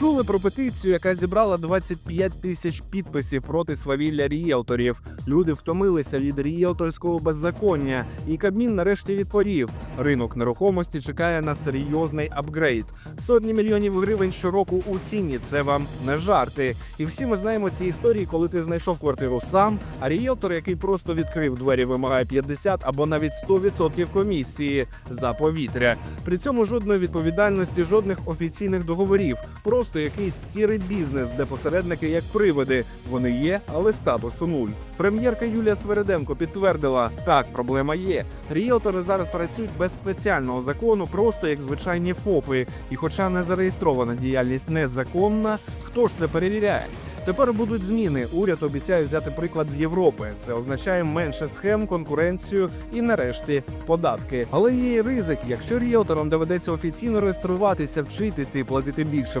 Чули про петицію, яка зібрала 25 тисяч підписів проти свавілля ріелторів. Люди втомилися від ріелторського беззаконня, і Кабмін нарешті відповів: ринок нерухомості чекає на серйозний апгрейд. Сотні мільйонів гривень щороку у ціні. Це вам не жарти. І всі ми знаємо ці історії, коли ти знайшов квартиру сам, а ріелтор, який просто відкрив двері, вимагає 50 або навіть 100% комісії за повітря. При цьому жодної відповідальності, жодних офіційних договорів. Просто якийсь сірий бізнес, де посередники як привиди. Вони є, але статусу нуль. Прем'єрка Юлія Свереденко підтвердила, так, проблема є. Ріелтори зараз працюють без спеціального закону, просто як звичайні ФОПи. І хоча не зареєстрована діяльність незаконна, хто ж це перевіряє? Тепер будуть зміни. Уряд обіцяє взяти приклад з Європи. Це означає менше схем, конкуренцію і нарешті податки. Але є ризик, якщо ріелторам доведеться офіційно реєструватися, вчитися і платити більше податків,